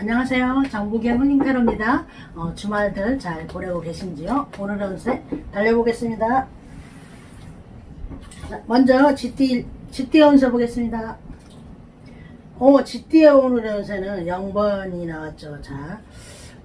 안녕하세요. 정국의 훈잉타로입니다. 어, 주말들 잘 보내고 계신지요? 오늘은 세 달려보겠습니다. 자, 먼저 GT, GT 연서 보겠습니다. 오, GT의 오늘의 연세는 0번이 나왔죠. 자,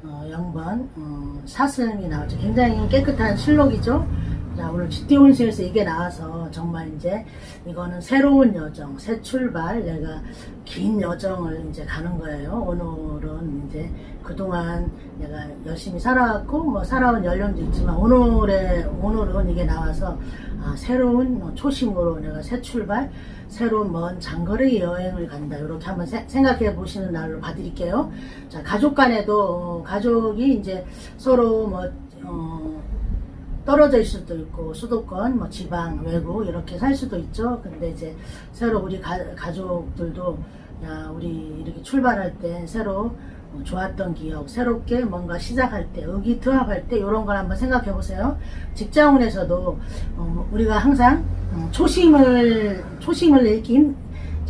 어, 0번, 어, 사슴이 나왔죠. 굉장히 깨끗한 실록이죠. 자, 오늘 GT 온수에서 이게 나와서 정말 이제 이거는 새로운 여정, 새 출발, 내가 긴 여정을 이제 가는 거예요. 오늘은 이제 그동안 내가 열심히 살아왔고, 뭐 살아온 연령도 있지만, 오늘의, 오늘은 이게 나와서 아, 새로운 뭐 초심으로 내가 새 출발, 새로운 먼 장거리 여행을 간다. 이렇게 한번 세- 생각해 보시는 날로 봐드릴게요. 자, 가족 간에도, 어, 가족이 이제 서로 뭐, 어, 떨어져 있을 수도 있고 수도권, 뭐 지방, 외국 이렇게 살 수도 있죠. 근데 이제 새로 우리 가, 가족들도 야 우리 이렇게 출발할 때 새로 어, 좋았던 기억, 새롭게 뭔가 시작할 때, 의기투합할 때 이런 걸 한번 생각해 보세요. 직장운에서도 어, 우리가 항상 어, 초심을 초심을 힘,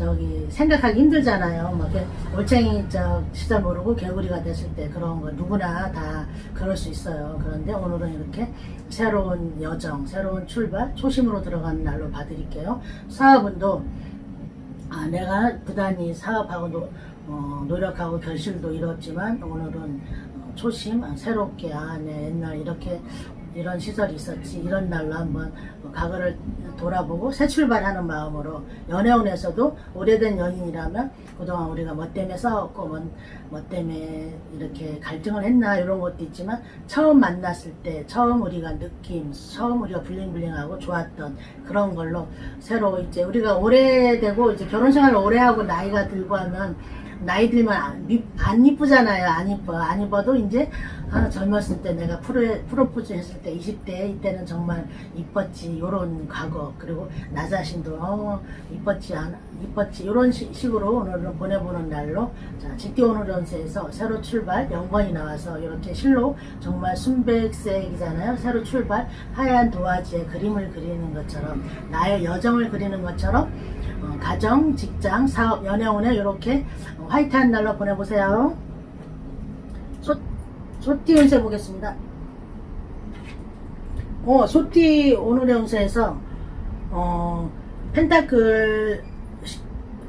저기 생각하기 힘들잖아요. 뭐 올챙이 저 시절 모르고 개구리가 됐을 때 그런 거 누구나 다 그럴 수 있어요. 그런데 오늘은 이렇게 새로운 여정, 새로운 출발, 초심으로 들어가는 날로 봐드릴게요. 사업운도 아, 내가 부단히 사업하고 노, 어, 노력하고 결실도 이뤘지만 오늘은 어, 초심, 아, 새롭게 아, 내 옛날 이렇게 이런 시절이 있었지 이런 날로 한번 어, 과거를 돌아보고 새 출발하는 마음으로 연애운에서도 오래된 연인이라면 그동안 우리가 뭐 때문에 싸웠고 뭐, 뭐 때문에 이렇게 갈등을 했나 이런 것도 있지만 처음 만났을 때 처음 우리가 느낌 처음 우리가 블링블링하고 좋았던 그런 걸로 새로 이제 우리가 오래되고 이제 결혼 생활을 오래 하고 나이가 들고 하면 나이 들면 안, 미- 안 이쁘잖아요. 안 이뻐. 안 이뻐도 이제 아, 젊었을 때 내가 프로, 프로포즈 했을 때 20대 이때는 정말 이뻤지. 요런 과거. 그리고 나 자신도 어, 이뻤지. 안, 이뻤지. 요런 시- 식으로 오늘은 보내보는 날로 자, GT 오늘 연세에서 새로 출발 영번이 나와서 이렇게 실로 정말 순백색이잖아요. 새로 출발 하얀 도화지에 그림을 그리는 것처럼 나의 여정을 그리는 것처럼 어, 가정, 직장, 사업, 연애운에 이렇게 어, 화이트한 날로 보내보세요. 소, 소띠 운세 보겠습니다. 어, 소띠 오늘의 운세에서 어, 펜타클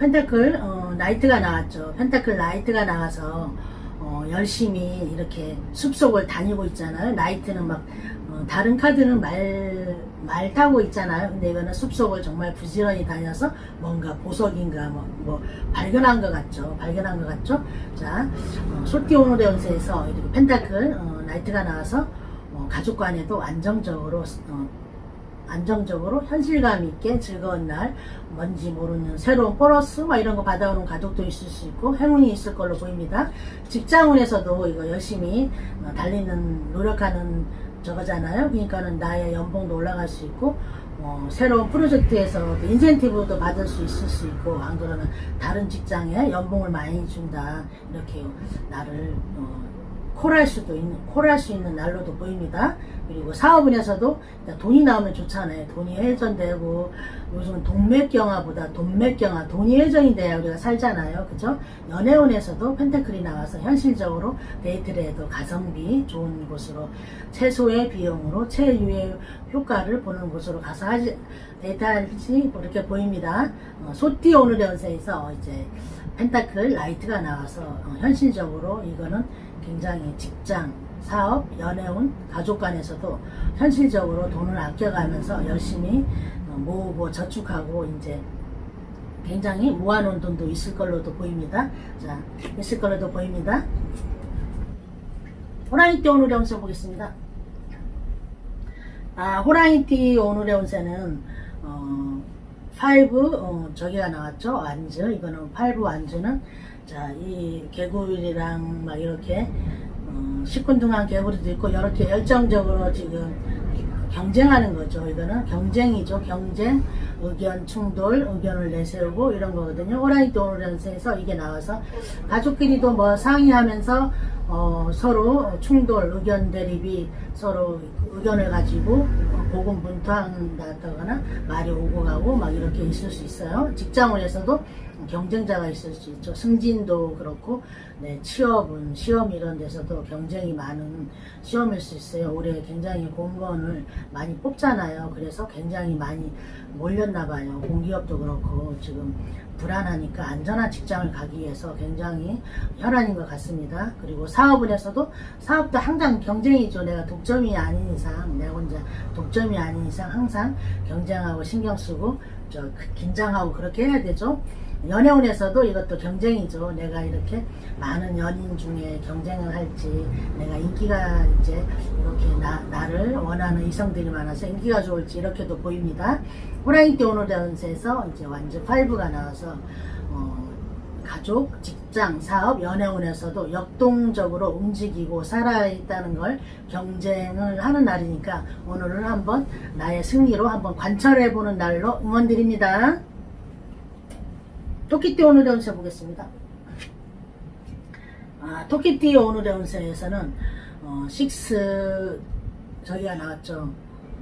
펜타클 어, 나이트가 나왔죠. 펜타클 나이트가 나와서 어, 열심히 이렇게 숲속을 다니고 있잖아요. 나이트는 막 어, 다른 카드는 말, 말 타고 있잖아요. 근데 이거는 숲속을 정말 부지런히 다녀서 뭔가 보석인가 뭐, 뭐 발견한 것 같죠. 발견한 것 같죠. 자, 어, 소띠 오늘의 연세에서 이렇게 펜타클 어, 나이트가 나와서 어, 가족 간에도 안정적으로 어, 안정적으로 현실감 있게 즐거운 날 뭔지 모르는 새로운 보너스 막 이런 거 받아오는 가족도 있을 수 있고 행운이 있을 걸로 보입니다. 직장운에서도 이거 열심히 어, 달리는 노력하는 저거잖아요. 그러니까는 나의 연봉도 올라갈 수 있고 어, 새로운 프로젝트에서 그 인센티브도 받을 수 있을 수 있고 안 그러면 다른 직장에 연봉을 많이 준다 이렇게 나를 어, 콜할 수도 있는 콜할 수 있는 날로도 보입니다. 그리고 사업운에서도 일단 돈이 나오면 좋잖아요. 돈이 회전되고 요즘은 돈맥경화보다 돈맥경화, 돈이 회전이 돼야 우리가 살잖아요. 그죠? 연애운에서도 펜타클이 나와서 현실적으로 데이트를 해도 가성비 좋은 곳으로 최소의 비용으로 최유의 효과를 보는 곳으로 가서 하지, 데이트할지 이렇게 보입니다. 어, 소띠 오늘의 연세에서 이제 펜타클 라이트가 나와서 어, 현실적으로 이거는 굉장히 직장, 사업, 연애운, 가족 간에서도 현실적으로 돈을 아껴가면서 열심히 어, 모으고 저축하고 이제 굉장히 모아놓은 돈도 있을 걸로도 보입니다. 자, 있을 걸로도 보입니다. 호랑이띠 오늘의 운세 보겠습니다. 아, 호랑이띠 오늘의 운세는 어, 5 어, 저기가 나왔죠. 완즈 이거는 5 완즈는 자, 이 개구리랑 막 이렇게 어, 시큰둥한 개구리도 있고 이렇게 열정적으로 지금 경쟁하는 거죠. 이거는 경쟁이죠. 경쟁, 의견 충돌, 의견을 내세우고 이런 거거든요. 호랑이 도련세에서 이게 나와서 가족끼리도 뭐 상의하면서 어, 서로 충돌, 의견 대립이 서로 의견을 가지고 어, 고군분투한다거나 말이 오고 가고 막 이렇게 있을 수 있어요. 직장원에서도 경쟁자가 있을 수 있죠. 승진도 그렇고, 네, 취업은, 시험 이런 데서도 경쟁이 많은 시험일 수 있어요. 올해 굉장히 공무원을 많이 뽑잖아요. 그래서 굉장히 많이 몰렸나 봐요. 공기업도 그렇고, 지금 불안하니까 안전한 직장을 가기 위해서 굉장히 혈안인 것 같습니다. 그리고 사업은에서도 사업도 항상 경쟁이죠. 내가 독점이 아닌 이상, 내가 혼자 독점이 아닌 이상 항상 경쟁하고 신경 쓰고 저 긴장하고 그렇게 해야 되죠. 연애운에서도 이것도 경쟁이죠. 내가 이렇게 많은 연인 중에 경쟁을 할지, 내가 인기가 이제 이렇게 나, 나를 원하는 이성들이 많아서 인기가 좋을지 이렇게도 보입니다. 호랑이 때 오늘 연세에서 이제 완전 5가 나와서, 어, 가족, 직장, 사업, 연애운에서도 역동적으로 움직이고 살아있다는 걸 경쟁을 하는 날이니까 오늘은 한번 나의 승리로 한번 관찰해보는 날로 응원드립니다. 토끼띠 오늘의 운세 보겠습니다. 아, 토끼띠 오늘의 운세에서는 어, 식스 저기가 나왔죠.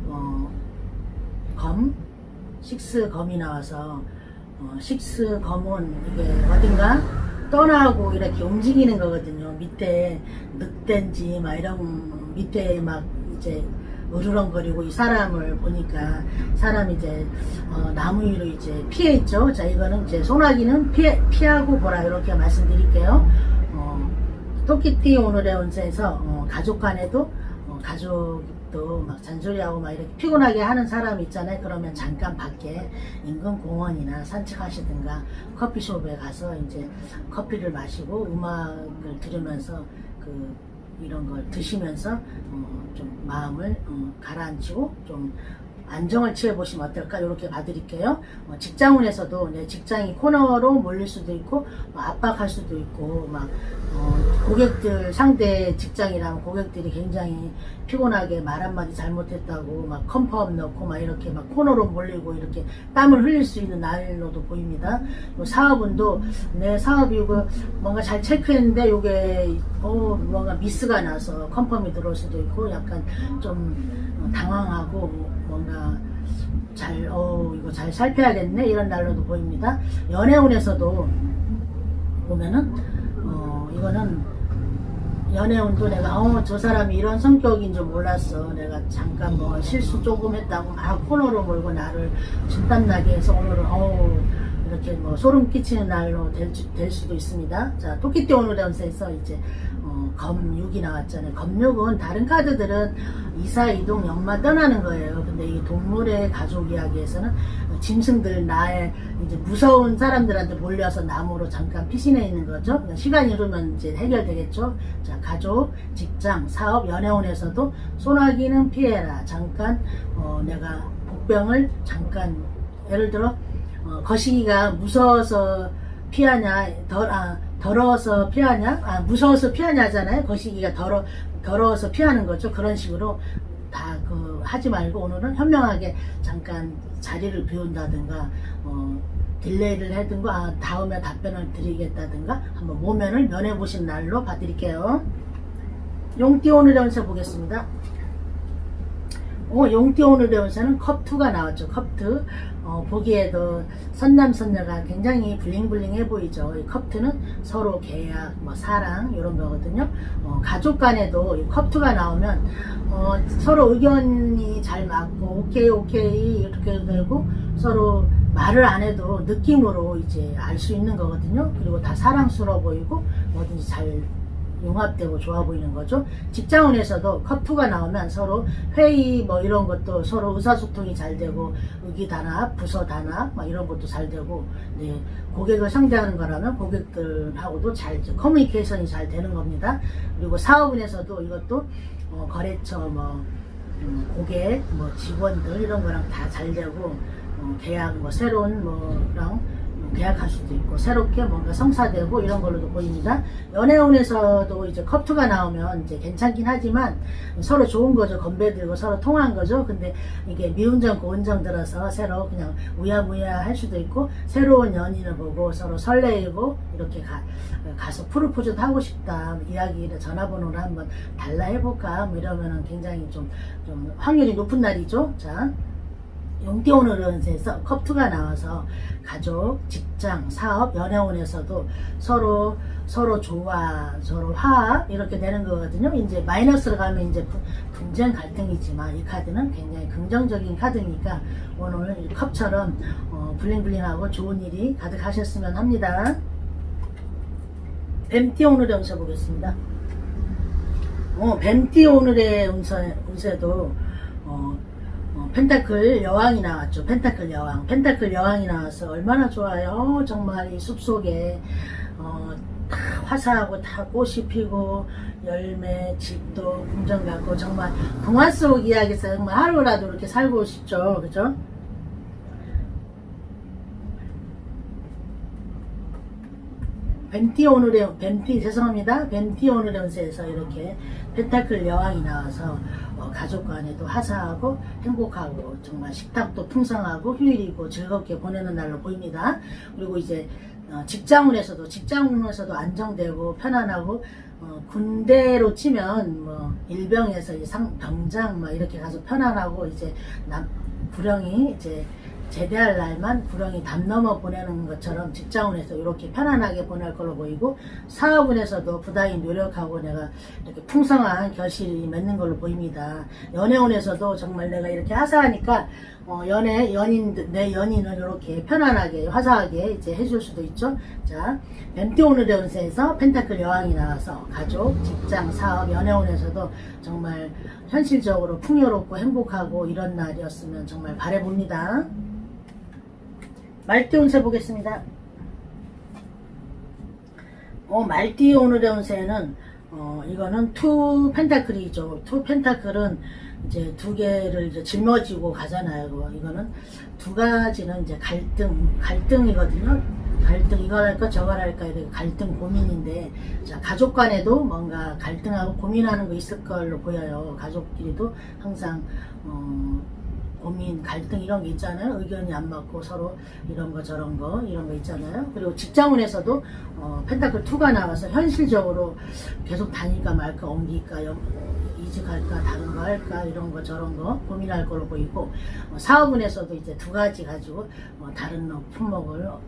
어, 검 식스 검이 나와서 어, 식스 검은 이게 어딘가 떠나고 이렇게 움직이는 거거든요. 밑에 늑대인지 막 이런 밑에 막 이제 으르렁거리고 이 사람을 보니까 사람이 이제 어, 나무 위로 이제 피해 있죠. 자 이거는 이제 소나기는 피해 피하고 보라 이렇게 말씀드릴게요. 어, 토끼띠 오늘의 운세에서 어, 가족 간에도 어, 가족도 막 잔소리하고 막 이렇게 피곤하게 하는 사람 있잖아요. 그러면 잠깐 밖에 인근 공원이나 산책하시든가 커피숍에 가서 이제 커피를 마시고 음악을 들으면서 그 이런 걸 드시면서 어, 좀 마음을 어, 가라앉히고 좀 안정을 취해 보시면 어떨까 이렇게 봐드릴게요. 어, 직장운에서도 내 직장이 코너로 몰릴 수도 있고 뭐 압박할 수도 있고 막 어, 고객들 상대 직장이라면 고객들이 굉장히 피곤하게 말 한마디 잘못했다고 막 컴펌 넣고 막 이렇게 막 코너로 몰리고 이렇게 땀을 흘릴 수 있는 날로도 보입니다. 또 사업운도 내 사업이 이거 뭔가 잘 체크했는데 이게 어 뭔가 미스가 나서 컴펌이 들어올 수도 있고 약간 좀 어, 당황하고 뭔가 잘, 어, 이거 잘 살펴야겠네. 이런 날로도 보입니다. 연애운에서도 보면은, 어, 이거는 연애운도 내가, 어, 저 사람이 이런 성격인 줄 몰랐어. 내가 잠깐 뭐 실수 조금 했다고 막 코너로 몰고 나를 진땀나게 해서 오늘은, 어우, 이렇게 뭐 소름 끼치는 날로 될, 주- 될 수도 있습니다. 자, 토끼띠 오늘 연세에서 이제 어, 검6이 나왔잖아요. 검6은 다른 카드들은 이사, 이동, 연마 떠나는 거예요. 근데 이 동물의 가족 이야기에서는 짐승들, 나의 이제 무서운 사람들한테 몰려서 나무로 잠깐 피신해 있는 거죠. 그러니까 시간이 흐르면 이제 해결되겠죠. 자, 가족, 직장, 사업, 연애운에서도 소나기는 피해라. 잠깐, 어, 내가 복병을 잠깐, 예를 들어, 어, 거시기가 무서워서 피하냐, 덜, 아, 더러워서 피하냐, 아, 무서워서 피하냐잖아요. 거시기가 더러, 더러워서 피하는 거죠. 그런 식으로 다 그, 하지 말고 오늘은 현명하게 잠깐 자리를 비운다든가, 어, 딜레이를 하든가, 아, 다음에 답변을 드리겠다든가, 한번 모면을 면해 보신 날로 봐드릴게요. 용띠 오늘 연세 보겠습니다. 어, 용띠 오늘의 운세는 컵2가 나왔죠. 컵2. 어, 보기에도 선남선녀가 굉장히 블링블링해 보이죠. 이 컵2는 서로 계약, 뭐 사랑 이런 거거든요. 어, 가족 간에도 이 컵2가 나오면 어, 서로 의견이 잘 맞고 오케이 오케이 이렇게 되고 서로 말을 안 해도 느낌으로 이제 알 수 있는 거거든요. 그리고 다 사랑스러워 보이고 뭐든지 잘 융합되고 좋아 보이는 거죠. 직장원에서도 컵2가 나오면 서로 회의 뭐 이런 것도 서로 의사소통이 잘 되고 의기 단합, 부서 단합 막 이런 것도 잘 되고 네, 고객을 상대하는 거라면 고객들하고도 잘 커뮤니케이션이 잘 되는 겁니다. 그리고 사업은에서도 이것도 어, 거래처 뭐 음, 고객, 뭐 직원들 이런 거랑 다 잘 되고 어, 계약 뭐 새로운 뭐랑 뭐 계약할 수도 있고 새롭게 뭔가 성사되고 이런 걸로도 보입니다. 연애운에서도 이제 컵투가 나오면 이제 괜찮긴 하지만 서로 좋은 거죠. 건배 들고 서로 통한 거죠. 근데 이게 미운정 고운정 들어서 새로 그냥 우야무야 할 수도 있고 새로운 연인을 보고 서로 설레이고 이렇게 가, 가서 프로포즈도 하고 싶다 이야기를 전화번호를 한번 달라 해볼까 뭐 이러면은 굉장히 좀, 좀 확률이 높은 날이죠. 자. 용띠오늘은에서 컵투가 나와서 가족, 직장, 사업, 연애운에서도 서로 서로 좋아, 서로 화합 이렇게 되는 거거든요. 이제 마이너스로 가면 이제 분- 분쟁 갈등이지만 이 카드는 굉장히 긍정적인 카드니까 오늘 이 컵처럼 어, 블링블링하고 좋은 일이 가득하셨으면 합니다. 뱀띠 오늘의 운세 보겠습니다. 어, 뱀띠 오늘의 운세, 운세도 어, 어, 펜타클 여왕이 나왔죠. 펜타클 여왕. 펜타클 여왕이 나와서 얼마나 좋아요. 정말 이 숲속에 어, 다 화사하고 다 꽃이 피고 열매, 집도 궁전 같고 정말 동화 속 이야기에서 정말 하루라도 이렇게 살고 싶죠. 그죠? 뱀띠 오늘의 뱀띠 죄송합니다. 뱀띠 오늘의 운세에서 이렇게 펜타클 여왕이 나와서 어, 가족 간에도 화사하고 행복하고 정말 식탁도 풍성하고 휴일이고 즐겁게 보내는 날로 보입니다. 그리고 이제 어, 직장운에서도 직장운에서도 안정되고 편안하고 어, 군대로 치면 뭐 일병에서 상 병장 막 이렇게 가서 편안하고 이제 남 부령이 이제 제대할 날만 구렁이 담 넘어 보내는 것처럼 직장운에서 이렇게 편안하게 보낼 걸로 보이고 사업운에서도 부단히 노력하고 내가 이렇게 풍성한 결실이 맺는 걸로 보입니다. 연애운에서도 정말 내가 이렇게 화사하니까 어, 연애 연인 내 연인을 이렇게 편안하게 화사하게 이제 해줄 수도 있죠. 자, 뱀띠 오늘의 운세에서 펜타클 여왕이 나와서 가족, 직장, 사업, 연애운에서도 정말 현실적으로 풍요롭고 행복하고 이런 날이었으면 정말 바래봅니다. 말띠 운세 보겠습니다. 어, 말띠 오늘의 운세는 어, 이거는 투 펜타클이죠. 투 펜타클은 이제 두 개를 이제 짊어지고 가잖아요. 이거는 두 가지는 이제 갈등, 갈등이거든요. 갈등, 이걸 할까 저걸 할까 이렇게 갈등 고민인데, 자, 가족 간에도 뭔가 갈등하고 고민하는 거 있을 걸로 보여요. 가족끼리도 항상, 어, 고민, 갈등 이런 게 있잖아요. 의견이 안 맞고 서로 이런 거 저런 거 이런 거 있잖아요. 그리고 직장운에서도 어, 펜타클 2가 나와서 현실적으로 계속 다닐까 말까 옮길까 영- 이직할까 다른 거 할까 이런 거 저런 거 고민할 걸로 보이고 어, 사업운에서도 이제 두 가지 가지고 어, 다른 업, 품목을 어,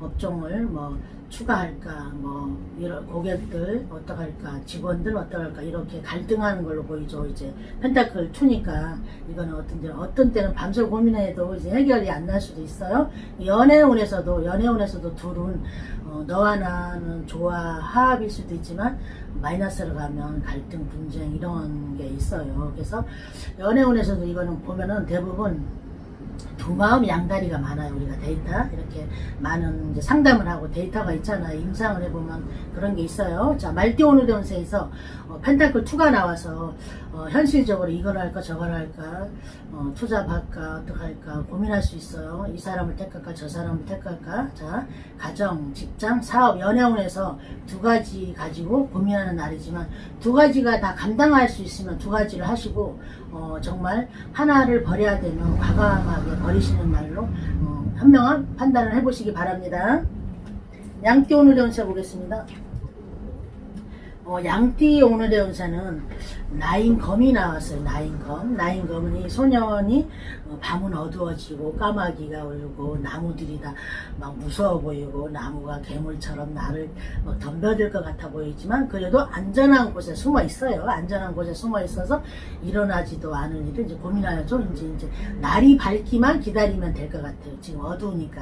업종을 뭐 추가할까 뭐 이런 고객들 어떡할까 직원들 어떡할까 이렇게 갈등하는 걸로 보이죠. 이제 펜타클 2니까 이거는 어떤 때는 어떤 때는 밤새 고민해도 이제 해결이 안 날 수도 있어요. 연애운에서도 연애운에서도 둘은 어, 너와 나는 좋아 화합일 수도 있지만 마이너스로 가면 갈등 분쟁 이런 게 있어요. 그래서 연애운에서도 이거는 보면은 대부분 두 마음 양다리가 많아요. 우리가 데이터 이렇게 많은 상담을 하고 데이터가 있잖아요. 임상을 해보면 그런 게 있어요. 자 말띠 오늘 연세에서 어, 펜타클 2가 나와서 어, 현실적으로 이걸 할까 저걸 할까 어, 투자 받까 어떡할까 고민할 수 있어요. 이 사람을 택할까 저 사람을 택할까 자 가정, 직장, 사업, 연애운에서 두 가지 가지고 고민하는 날이지만 두 가지가 다 감당할 수 있으면 두 가지를 하시고 어, 정말 하나를 버려야 되면 과감하게 버리시는 날로 어, 현명한 판단을 해보시기 바랍니다. 양띠 오늘의 운세 보겠습니다. 어, 양띠 오늘의 운세는 나인검이 나왔어요. 나인검. 나인검은 이 소년이 어, 밤은 어두워지고 까마귀가 울고 나무들이 다 막 무서워 보이고 나무가 괴물처럼 나를 막 덤벼들 것 같아 보이지만 그래도 안전한 곳에 숨어 있어요. 안전한 곳에 숨어 있어서 일어나지도 않을 일을 이제 고민하죠. 이제 이제 날이 밝기만 기다리면 될 것 같아요. 지금 어두우니까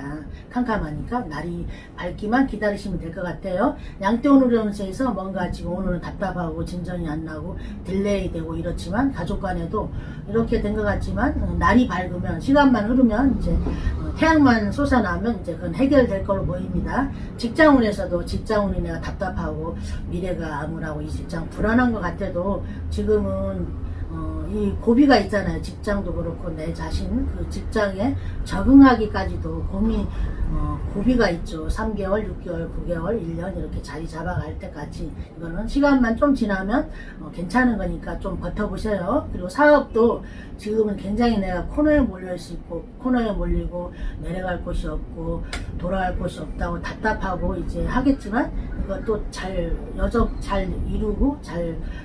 캄캄하니까 날이 밝기만 기다리시면 될 것 같아요. 양떼 오늘의 운세에서 뭔가 지금 오늘은 답답하고 진전이 안 나고 딜레이 되고 이렇지만 가족 간에도 이렇게 된 것 같지만 어, 날이 밝으면 시간만 흐르면 이제 어, 태양만 솟아나면 이제 그건 해결될 걸로 보입니다. 직장운에서도 직장운이 내가 답답하고 미래가 암울하고 이 직장 불안한 것 같아도 지금은 어, 이 고비가 있잖아요. 직장도 그렇고 내 자신 그 직장에 적응하기까지도 고민 어, 고비가 있죠. 3개월, 6개월, 9개월, 1년 이렇게 자리 잡아갈 때까지 이거는 시간만 좀 지나면 어, 괜찮은 거니까 좀 버텨보세요. 그리고 사업도 지금은 굉장히 내가 코너에 몰려 있고 코너에 몰리고 내려갈 곳이 없고 돌아갈 곳이 없다고 답답하고 이제 하겠지만 이것도 잘 여적 잘 이루고 잘 어,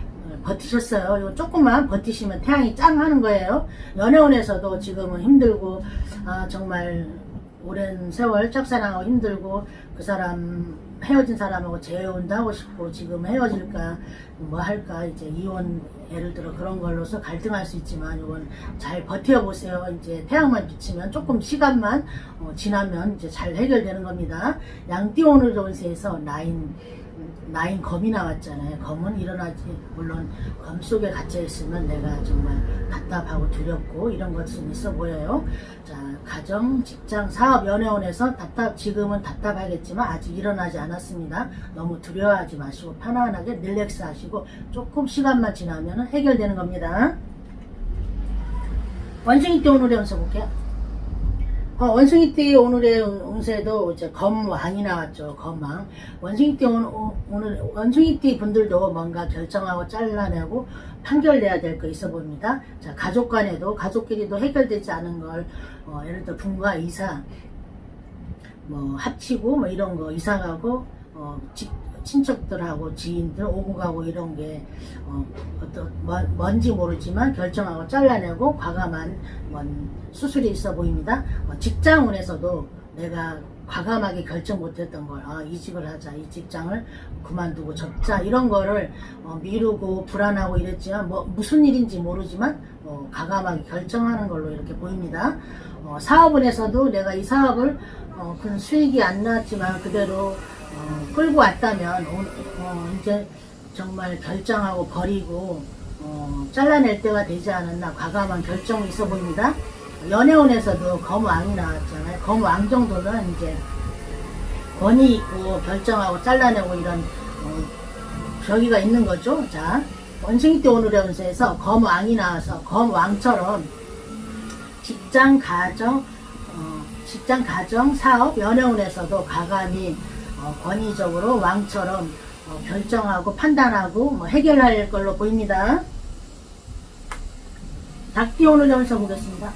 버티셨어요. 이거 조금만 버티시면 태양이 짱 하는 거예요. 연애운에서도 지금은 힘들고, 아, 정말 오랜 세월 짝사랑하고 힘들고, 그 사람, 헤어진 사람하고 재혼도 하고 싶고, 지금 헤어질까, 뭐 할까, 이제 이혼, 예를 들어 그런 걸로서 갈등할 수 있지만, 이건 잘 버텨보세요. 이제 태양만 비치면 조금 시간만 어, 지나면 이제 잘 해결되는 겁니다. 양띠 오늘 운세에서 나인, 나인 검이 나왔잖아요. 검은 일어나지 물론 검 속에 갇혀 있으면 내가 정말 답답하고 두렵고 이런 것은 있어 보여요. 자 가정, 직장, 사업, 연애원에서 답답 지금은 답답하겠지만 아직 일어나지 않았습니다. 너무 두려워하지 마시고 편안하게 릴렉스 하시고 조금 시간만 지나면 해결되는 겁니다. 원숭이 때 오늘의 운세 볼게요. 어, 원숭이 띠 오늘의 운세도 이제 검왕이 나왔죠. 검왕. 원숭이 띠 오늘, 원숭이 띠 분들도 뭔가 결정하고 잘라내고 판결내야 될 거 있어 봅니다. 자, 가족 간에도 가족끼리도 해결되지 않은 걸 어, 예를 들어 분과 이사 뭐 합치고 뭐 이런 거 이사 가고 어, 직- 친척들하고 지인들 오고 가고 이런 게 어, 어떤 뭔- 뭔지 모르지만 결정하고 잘라내고 과감한 뭔 수술이 있어 보입니다. 어, 직장운에서도 내가 과감하게 결정 못했던 걸 아, 이직을 하자 이 직장을 그만두고 접자 이런 거를 어, 미루고 불안하고 이랬지만 뭐 무슨 일인지 모르지만 어, 과감하게 결정하는 걸로 이렇게 보입니다. 어, 사업운에서도 내가 이 사업을 어, 큰 수익이 안 나왔지만 그대로 어, 끌고 왔다면 오- 어, 이제 정말 결정하고 버리고 어, 잘라낼 때가 되지 않았나 과감한 결정이 있어 보입니다. 연애운에서도 검왕이 나왔잖아요. 검왕 정도는 이제 권위 있고 결정하고 잘라내고 이런 어, 저기가 있는 거죠. 자, 원숭이 때 오늘의 운세에서 검왕이 나와서 검왕처럼 직장, 가정, 어, 직장, 가정, 사업, 연애운에서도 가감히 어, 권위적으로 왕처럼 어, 결정하고 판단하고 뭐 해결할 걸로 보입니다. 닭띠 오늘의 운세 보겠습니다.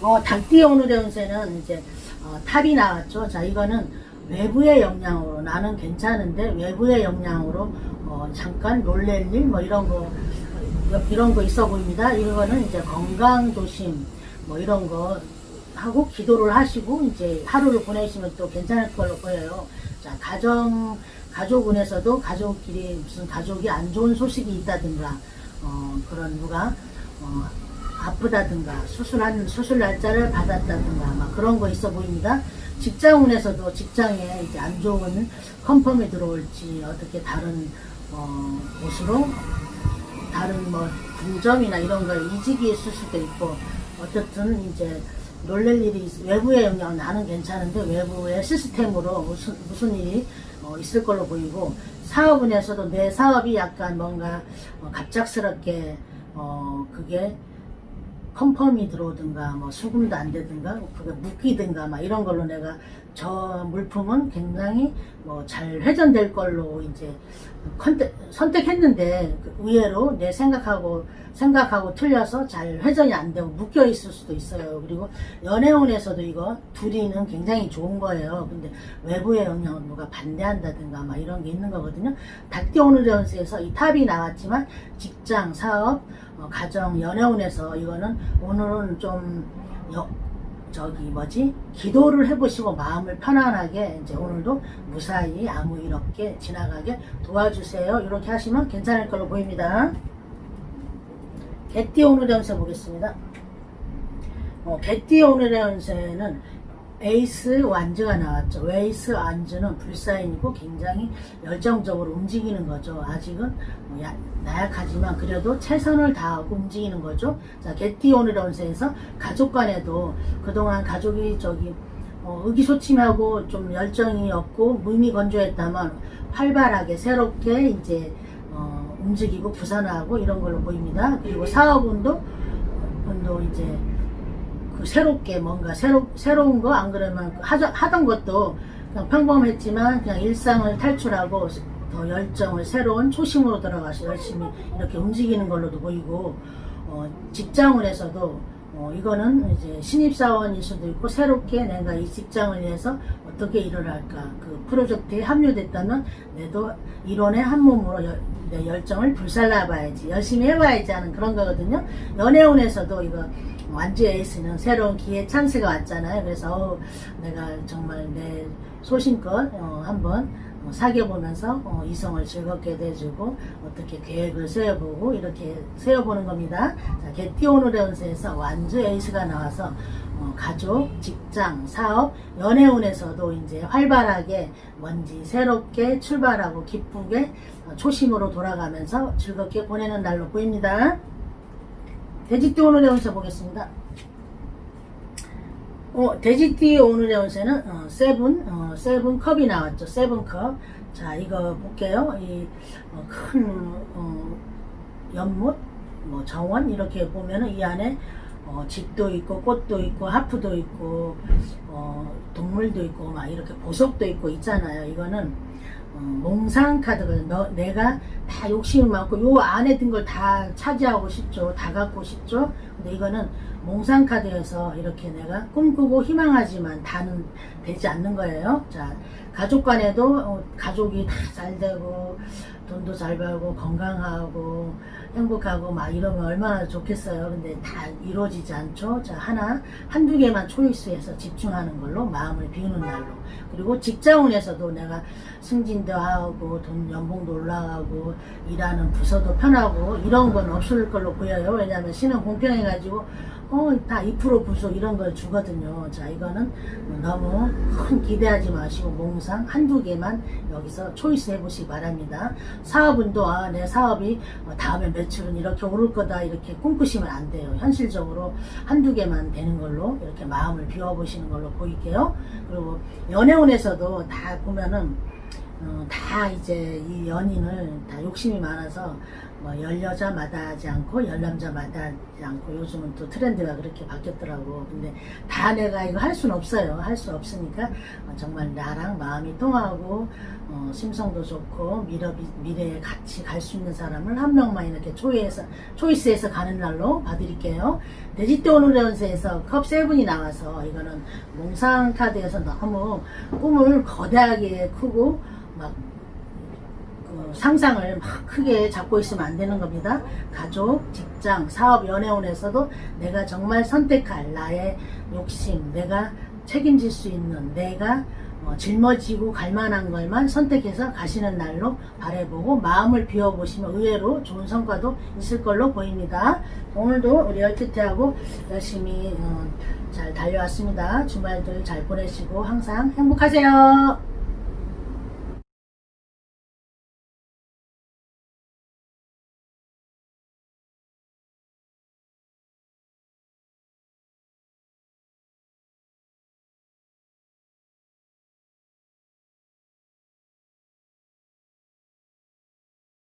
어, 닭띠 오늘의 운세는 이제 어, 탑이 나왔죠. 자, 이거는 외부의 영향으로 나는 괜찮은데 외부의 영향으로 어, 잠깐 놀랄 일뭐 이런 거 어, 이런 거 있어 보입니다. 이거는 이제 건강 조심 뭐 이런 거 하고 기도를 하시고 이제 하루를 보내시면 또 괜찮을 걸로 보여요. 자, 가정 가족운에서도 가족끼리 무슨 가족이 안 좋은 소식이 있다든가 어, 그런 누가 어, 아프다든가 수술한 수술 날짜를 받았다든가 막 그런 거 있어 보입니다. 직장운에서도 직장에 이제 안 좋은 컨펌이 들어올지 어떻게 다른 어, 곳으로 다른 뭐 분점이나 이런 거 이직이 있을 수도 있고 어쨌든 이제 놀랄 일이 있- 외부의 영향 나는 괜찮은데 외부의 시스템으로 무슨 무슨 일이 어, 있을 걸로 보이고 사업은에서도 내 사업이 약간 뭔가 어, 갑작스럽게 어 그게 컨펌이 들어오든가 뭐 수금도 안 되든가 그게 묶이든가 막 이런 걸로 내가 저 물품은 굉장히 뭐 잘 회전될 걸로 이제 선택했는데 그 의외로 내 생각하고 생각하고 틀려서 잘 회전이 안 되고 묶여 있을 수도 있어요. 그리고 연애운에서도 이거 둘이는 굉장히 좋은 거예요. 근데 외부의 영향은 누가 반대한다든가 막 이런 게 있는 거거든요. 닭띠 오늘 연수에서 이 탑이 나왔지만 직장, 사업, 어, 가정, 연애운에서 이거는 오늘은 좀 여- 저기 뭐지 기도를 해보시고 마음을 편안하게 이제 오늘도 무사히 아무 일 없게 지나가게 도와주세요. 이렇게 하시면 괜찮을 걸로 보입니다. 개띠 오늘의 운세 보겠습니다. 어, 개띠 오늘의 운세는 에이스 완즈가 나왔죠. 웨이스 완즈는 불사인이고 굉장히 열정적으로 움직이는 거죠. 아직은 뭐 야- 나약하지만 그래도 최선을 다하고 움직이는 거죠. 자, 운세에서 가족 간에도 그동안 가족이 저기 어, 의기소침하고 좀 열정이 없고 무의미건조했다면 활발하게 새롭게 이제 어, 움직이고 부산하고 이런 걸로 보입니다. 그리고 사업운도 운도 이제 그 새롭게 뭔가 새로, 새로운 거 안 그러면 하자, 하던 것도 그냥 평범했지만 그냥 일상을 탈출하고 더 열정을 새로운 초심으로 들어가서 열심히 이렇게 움직이는 걸로도 보이고 어, 직장운에서도 어, 이거는 이제 신입사원일 수도 있고 새롭게 내가 이 직장을 위해서 어떻게 일을 할까 그 프로젝트에 합류됐다면 내도 이론에 한 몸으로 여- 내 열정을 불살라 봐야지 열심히 해봐야지 하는 그런 거거든요. 연애운에서도 이거 완주 에이스는 새로운 기회 찬스가 왔잖아요 그래서 내가 정말 내 소신껏 어, 한번 어, 사귀어보면서 어, 이성을 즐겁게 대주고 어떻게 계획을 세워보고 이렇게 세워보는 겁니다. 자, 운세에서 완주 에이스가 나와서 어, 가족, 직장, 사업, 연애운에서도 이제 활발하게 뭔지 새롭게 출발하고 기쁘게 어, 초심으로 돌아가면서 즐겁게 보내는 날로 보입니다. 돼지띠 오늘의 운세 보겠습니다. 어, 돼지띠 오늘의 운세는 어, 세븐, 어, 세븐 컵이 나왔죠. 세븐 컵. 자, 이거 볼게요. 이 어, 큰 어, 연못, 뭐 정원 이렇게 보면은 이 안에 어, 집도 있고 꽃도 있고 하프도 있고 어, 동물도 있고 막 이렇게 보석도 있고 있잖아요. 이거는 어, 몽상 카드거든. 너 내가 다 욕심이 많고 요 안에 든 걸 다 차지하고 싶죠. 다 갖고 싶죠. 근데 이거는 몽상 카드여서 이렇게 내가 꿈꾸고 희망하지만 다는 되지 않는 거예요. 자, 가족 간에도 어, 가족이 다 잘 되고 돈도 잘 벌고 건강하고 행복하고 막 이러면 얼마나 좋겠어요. 근데 다 이루어지지 않죠. 자, 하나, 한두 개만 초이스해서 집중하는 걸로 마음을 비우는 날로. 그리고 직장운에서도 내가 승진도 하고 돈 연봉도 올라가고 일하는 부서도 편하고 이런 건 없을 걸로 보여요. 왜냐하면 신은 공평해가지고 어, 다 2% 부속 이런 걸 주거든요. 자, 이거는 너무 큰 기대하지 마시고 몽상 한두 개만 여기서 초이스 해보시기 바랍니다. 사업은도 아, 내 사업이 어, 다음에 매출은 이렇게 오를 거다 이렇게 꿈꾸시면 안 돼요. 현실적으로 한두 개만 되는 걸로 이렇게 마음을 비워보시는 걸로 보일게요. 그리고 연애운에서도 다 보면은 어, 다 이제 이 연인을 다 욕심이 많아서 뭐 열 여자 마다 하지 않고 열 남자 마다 하지 않고 요즘은 또 트렌드가 그렇게 바뀌었더라고. 근데 다 내가 이거 할 수는 없어요. 할 수 없으니까 어, 정말 나랑 마음이 통하고 어, 심성도 좋고 미래, 미래에 같이 갈 수 있는 사람을 한 명만 이렇게 초이해서 초이스해서 가는 날로 봐드릴게요. 돼지띠 오늘 연세에서 컵 세븐이 나와서 이거는 몽상 카드에서 너무 꿈을 거대하게 크고 막그 상상을 막 크게 잡고 있으면 안 되는 겁니다. 가족, 직장, 사업, 연애운에서도 내가 정말 선택할 나의 욕심, 내가 책임질 수 있는 내가 어, 짊어지고 갈 만한 것만 선택해서 가시는 날로 바래보고 마음을 비워보시면 의외로 좋은 성과도 있을 걸로 보입니다. 오늘도 우리 얼티티하고 열심히 어, 잘 달려왔습니다. 주말들 잘 보내시고 항상 행복하세요.